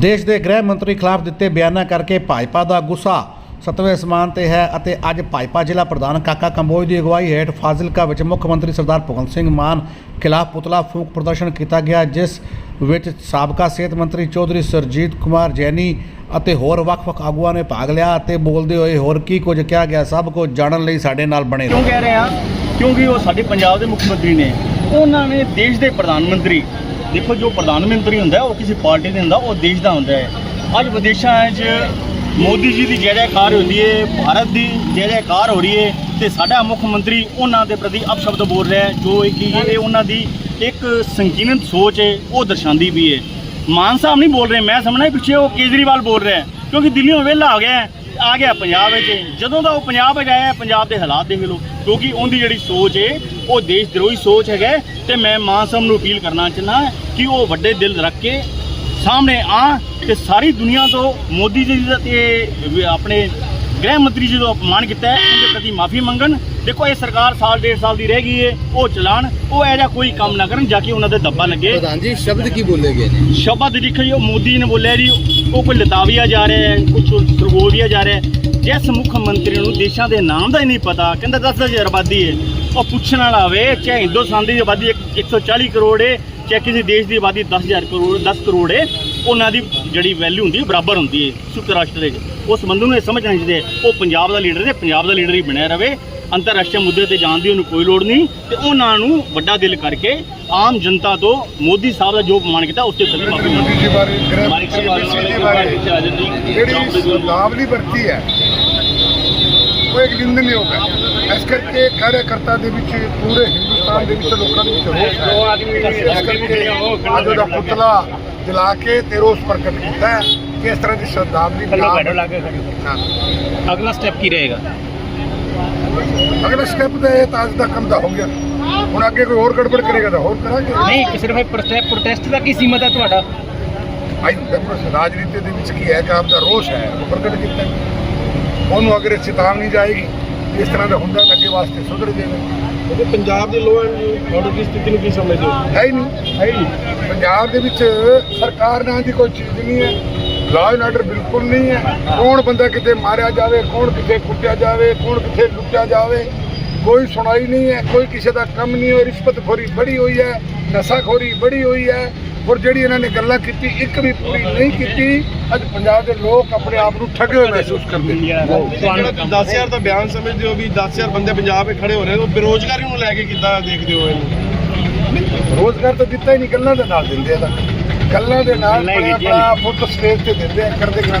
ਦੇਸ਼ ਦੇ ਗ੍ਰਹਿ ਮੰਤਰੀ ਖਿਲਾਫ ਦਿੱਤੇ ਬਿਆਨਾਂ ਕਰਕੇ ਭਾਜਪਾ ਦਾ ਗੁੱਸਾ ਸਤਵੇਂ ਸਮਾਨ ਤੇ ਹੈ ਅਤੇ ਅੱਜ ਭਾਜਪਾ ਜ਼ਿਲ੍ਹਾ ਪ੍ਰਧਾਨ ਕਾਕਾ ਕੰਬੋਜ ਦੀ ਅਗਵਾਈ ਹੇਠ ਫਾਜ਼ਿਲਕਾ ਵਿੱਚ ਮੁੱਖ ਮੰਤਰੀ ਸਰਦਾਰ ਭਗਵੰਤ ਸਿੰਘ ਮਾਨ ਖਿਲਾਫ ਪੁਤਲਾ ਫੂਕ ਪ੍ਰਦਰਸ਼ਨ ਕੀਤਾ ਗਿਆ, ਜਿਸ ਵਿੱਚ ਸਾਬਕਾ ਸਿਹਤ ਮੰਤਰੀ ਚੌਧਰੀ ਸਰਜੀਤ ਕੁਮਾਰ ਜੈਨੀ ਅਤੇ ਹੋਰ ਵੱਖ-ਵੱਖ ਆਗੂਆਂ ਨੇ ਭਾਗ ਲਿਆ ਅਤੇ ਬੋਲਦੇ ਹੋਏ ਹੋਰ ਕੀ ਕੁਝ ਕਿਹਾ ਗਿਆ, ਸਭ ਕੁਝ ਜਾਣਨ ਲਈ ਸਾਡੇ ਨਾਲ ਬਣੇ ਰਹੋ। ਕਿਉਂ ਕਹਿ ਰਹੇ? ਆ ਕਿਉਂਕਿ ਉਹ ਸਾਡੇ ਪੰਜਾਬ ਦੇ ਮੁੱਖ ਮੰਤਰੀ ਨੇ। ਉਹਨਾਂ ਨੇ ਦੇਸ਼ ਦੇ ਪ੍ਰਧਾਨ ਮੰਤਰੀ ਦੇਖੋ ਜੋ ਪ੍ਰਧਾਨ ਮੰਤਰੀ ਹੁੰਦਾ ਉਹ ਕਿਸੇ ਪਾਰਟੀ ਦੇ ਹੁੰਦਾ, ਉਹ ਦੇਸ਼ ਦਾ ਹੁੰਦਾ ਹੈ। ਅੱਜ ਵਿਦੇਸ਼ਾਂ 'ਚ ਮੋਦੀ ਜੀ ਦੀ ਜੈ ਜੈਕਾਰ ਹੁੰਦੀ ਹੈ, ਭਾਰਤ ਦੀ ਜੈ ਜੈਕਾਰ ਹੋ ਰਹੀ ਹੈ ਤੇ ਸਾਡਾ ਮੁੱਖ ਮੰਤਰੀ ਉਹਨਾਂ ਦੇ ਪ੍ਰਤੀ ਅਪਸ਼ਬਦ ਬੋਲ ਰਿਹਾ ਜੋ ਕਿ ਇਹ ਉਹਨਾਂ ਦੀ ਇੱਕ ਸੰਕੀਰਣ ਸੋਚ ਹੈ, ਉਹ ਦਰਸਾਉਂਦੀ ਵੀ ਹੈ। ਮਾਨ ਸਾਹਿਬ ਨਹੀਂ ਬੋਲ ਰਹੇ, ਮੈਂ ਸਮਝਣਾ ਪਿੱਛੇ ਉਹ ਕੇਜਰੀਵਾਲ ਬੋਲ ਰਿਹਾ ਹੈ, ਕਿਉਂਕਿ ਦਿੱਲੀੋਂ ਵਿਹਲਾ ਆ ਗਿਆ ਆ ਗਿਆ ਪੰਜਾਬ ਵਿੱਚ। ਜਦੋਂ ਦਾ ਉਹ ਪੰਜਾਬ ਵਿੱਚ ਆਇਆ ਪੰਜਾਬ ਦੇ ਹਾਲਾਤ ਦੇਖ ਲਓ, ਕਿਉਂਕਿ ਉਹਦੀ ਜਿਹੜੀ ਸੋਚ ਹੈ, ਉਹ ਦੇਸ਼ ਦਰੋਹੀ ਸੋਚ ਹੈਗਾ ਹੈ ਤੇ ਮੈਂ ਮਾਨ ਸਾਹਿਬ ਨੂੰ ਅਪੀਲ ਕਰਨਾ ਚਾਹੁੰਦਾ ਕਿ ਉਹ ਵੱਡੇ ਦਿਲ ਰੱਖ ਕੇ ਸਾਹਮਣੇ ਆ ਤੇ ਸਾਰੀ ਦੁਨੀਆ ਤੋਂ ਮੋਦੀ ਜੀ ਦਾ ਤੇ ਆਪਣੇ ਗ੍ਰਹਿ ਮੰਤਰੀ ਜੀ ਦਾ ਅਪਮਾਨ ਕੀਤਾ ਹੈ ਉਹਦੇ ਪ੍ਰਤੀ ਮਾਫੀ ਮੰਗਣ। ਦੇਖੋ ਇਹ ਸਰਕਾਰ ਸਾਲ ਡੇਢ ਸਾਲ ਦੀ ਰਹਿ ਗਈ ਹੈ ਉਹ ਚਲਾਣ ਉਹ ਜਿਹਾ ਕੋਈ ਕੰਮ ਨਾ ਕਰਨ ਜਾ ਕੇ ਉਹਨਾਂ ਦੇ ਦੱਬਾ ਲੱਗੇ। ਪ੍ਰਧਾਨ ਜੀ ਸ਼ਬਦ ਕੀ ਬੋਲੇ ਗਏ ਨੇ? ਸ਼ਬਦ ਦੇਖੋ ਮੋਦੀ ਨੇ ਬੋਲਿਆ ਜੀ ਉਹ ਕੋਈ ਲਤਾਵੀਆ ਜਾ ਰਿਹਾ ਹੈ ਕੁਝ ਸਰਗੋਵੀਆ ਜਾ ਰਿਹਾ ਹੈ। ਜਿਸ ਮੁੱਖ ਮੰਤਰੀ ਨੂੰ ਦੇਸ਼ਾਂ ਦੇ ਨਾਮ ਦਾ ਹੀ ਨਹੀਂ ਪਤਾ ਕਹਿੰਦਾ 10000 ਆਬਾਦੀ ਹੈ ਉਹ ਪੁੱਛਣ ਵਾਲਾ ਹੋਵੇ ਚਾਹੇ ਹਿੰਦੁਸਤਾਨ ਦੀ ਆਬਾਦੀ ਇੱਕ- 140 ਕਰੋੜ ਹੈ ਚਾਹੇ ਕਿਸੇ ਦੇਸ਼ ਦੀ ਆਬਾਦੀ 10000 ਕਰੋੜ 10 ਕਰੋੜ ਹੈ ਉਹਨਾਂ ਦੀ ਜਿਹੜੀ ਵੈਲਿਊ ਹੁੰਦੀ ਹੈ ਬਰਾਬਰ ਹੁੰਦੀ ਹੈ ਸੰਯੁਕਤ ਰਾਸ਼ਟਰ ਦੇ। ਉਸ ਬੰਦੇ ਨੂੰ ਇਹ ਸਮਝਣਾ ਚਾਹੀਦਾ ਉਹ ਪੰਜਾਬ ਦਾ ਲੀਡਰ ਹੈ ਪੰਜਾਬ ਦਾ ਲੀਡਰ ਹੀ ਬਣਿਆ ਰਵੇ ਅੰਤਰਰਾਸ਼ਟਰੀ ਮੁੱਦੇ ਤੇ ਜਾਣ ਦੀ ਉਹਨੂੰ ਕੋਈ ਲੋੜ ਨਹੀਂ ਤੇ ਉਹਨਾਂ ਨੂੰ ਵੱਡਾ ਦਿਲ ਕਰਕੇ ਆਮ ਜਨਤਾ ਤੋਂ ਮੋਦੀ ਸਾਹਿਬ ਦਾ ਜੋ ਅਪਮਾਨ ਕੀਤਾ ਉਸ ਤੇ ਕਦੀ ਮਾਫੀ ਮੰਗੋ ਮੋਦੀ ਜੀ ਬਾਰੇ ਗ੍ਰਹਿ ਮਾਈਕ ਸਾਹਿਬ ਮੰਤਰੀ ਨਾਲ ਜੀ ਵਾਲੇ ਬਾਰੇ ਜਿਹੜੀ ਸ਼ਬਦਾਵਲੀ ਵਰਤੀ ਹੈ ਉਹ ਇੱਕ ਨਿੰਦਣਯੋਗ ਹੈ ਇਸ ਕਰਕੇ ਕਾਰਜਕਰਤਾ ਦੇ ਵਿੱਚ ਪੂਰੇ ਹਿੰਦੁਸਤਾਨ ਦੇ ਵਿੱਚ ਲੋਕਾਂ ਦੇ ਵਿੱਚ ਰੋਸ ਹੈ। ਇਸ ਕਰਕੇ ਅੱਜ ਉਹਦਾ ਪੁਤਲਾ ਜਲਾ ਕੇ ਤੇ ਰੋਸ ਪ੍ਰਗਟ ਕੀਤਾ ਹੈ ਕਿ ਇਸ ਤਰ੍ਹਾਂ ਦੀ ਨਾ ਅਗਲਾ ਸਟੈਪ ਕੀ ਰਹੇਗਾ? ਅਗਲਾ ਸਟੈਪ ਤਾਂ ਇਹ ਤਾਂ ਅੱਜ ਦਾ ਕੰਮ ਦਾ ਹੋ ਗਿਆ। ਹੁਣ ਅੱਗੇ ਕੋਈ ਹੋਰ ਗੜਬੜ ਕਰੇਗਾ ਤਾਂ ਹੋਰ ਕਰਾਂਗੇ। ਨਹੀਂ ਸਿਰਫ ਪ੍ਰੋਟੈਸਟ ਦਾ ਕੀ ਸੀਮਤ ਹੈ ਤੁਹਾਡਾ? ਅੱਜ ਦੇਖੋ ਰਾਜਨੀਤੀ ਦੇ ਵਿੱਚ ਕੀ ਹੈ ਕਿ ਆਪ ਦਾ ਰੋਸ ਹੈ ਉਹ ਪ੍ਰਗਟ ਕੀਤਾ। ਉਹਨੂੰ ਅਗਰ ਚੇਤਾਵਨੀ ਜਾਏਗੀ ਇਸ ਤਰ੍ਹਾਂ ਦਾ ਹੁੰਦਾ ਅੱਗੇ ਵਾਸਤੇ ਸੁਧਰ ਜਾਏਗਾ ਪੰਜਾਬ ਦੀ ਲੋਅ ਐਂਡ ਆਰਡਰ ਦੀ ਸਥਿਤੀ ਨੂੰ ਕੀ ਸਮਝਦੇ ਹੋ? ਹੈ ਹੀ ਨਹੀਂ ਹੈ ਹੀ ਨਹੀਂ। ਪੰਜਾਬ ਦੇ ਵਿੱਚ ਸਰਕਾਰ ਨਾਂ ਦੀ ਕੋਈ ਚੀਜ਼ ਨਹੀਂ ਹੈ। ਲਾਅ ਐਂਡ ਆਰਡਰ ਬਿਲਕੁਲ ਨਹੀਂ ਹੈ। ਕੌਣ ਬੰਦਾ ਕਿਤੇ ਮਾਰਿਆ ਜਾਵੇ ਕੌਣ ਕਿਤੇ ਕੁੱਟਿਆ ਜਾਵੇ ਕੌਣ ਕਿਤੇ ਲੁੱਟਿਆ ਜਾਵੇ ਕੋਈ ਸੁਣਾਈ ਨਹੀਂ ਹੈ ਕੋਈ ਕਿਸੇ ਦਾ ਕੰਮ ਨਹੀਂ ਹੋਈ ਰਿਸ਼ਵਤਖੋਰੀ ਬੜੀ ਹੋਈ ਹੈ ਨਸ਼ਾਖੋਰੀ ਬੜੀ ਹੋਈ ਹੈ। ਔਰ ਜਿਹੜੀ ਇਹਨਾਂ ਨੇ ਗੱਲਾਂ ਕੀਤੀ ਇੱਕ ਵੀ ਪੂਰੀ ਨਹੀਂ ਕੀਤੀ ਅੱਜ ਪੰਜਾਬ ਦੇ ਲੋਕ ਆਪਣੇ ਆਪ ਨੂੰ ਠੱਗੇ ਹੋਏ ਮਹਿਸੂਸ ਕਰਦੇ ਨੇ। ਜਿਹੜਾ 10000 ਦਾ ਬਿਆਨ ਸਮਝਦੇ ਹੋ ਵੀ 10000 ਬੰਦੇ ਪੰਜਾਬ ਵਿੱਚ ਖੜੇ ਹੋ ਰਹੇ ਉਹ ਬੇਰੋਜ਼ਗਾਰੀ ਨੂੰ ਲੈ ਕੇ ਕਿੱਦਾਂ ਦੇਖਦੇ ਹੋ ਇਹਨੂੰ? ਰੋਜ਼ਗਾਰ ਤਾਂ ਦਿੱਤਾ ਹੀ ਨਹੀਂ ਗੱਲਾਂ ਦੇ ਨਾਲ ਦਿੰਦੇ ਆ ਤਾਂ। ਗੱਲਾਂ ਦੇ ਨਾਲ ਬੜਾ ਫੁੱਟ ਸਟੇਜ ਤੇ ਦਿੰਦੇ ਆ ਕਰਦੇ ਕਿਹਨਾਂ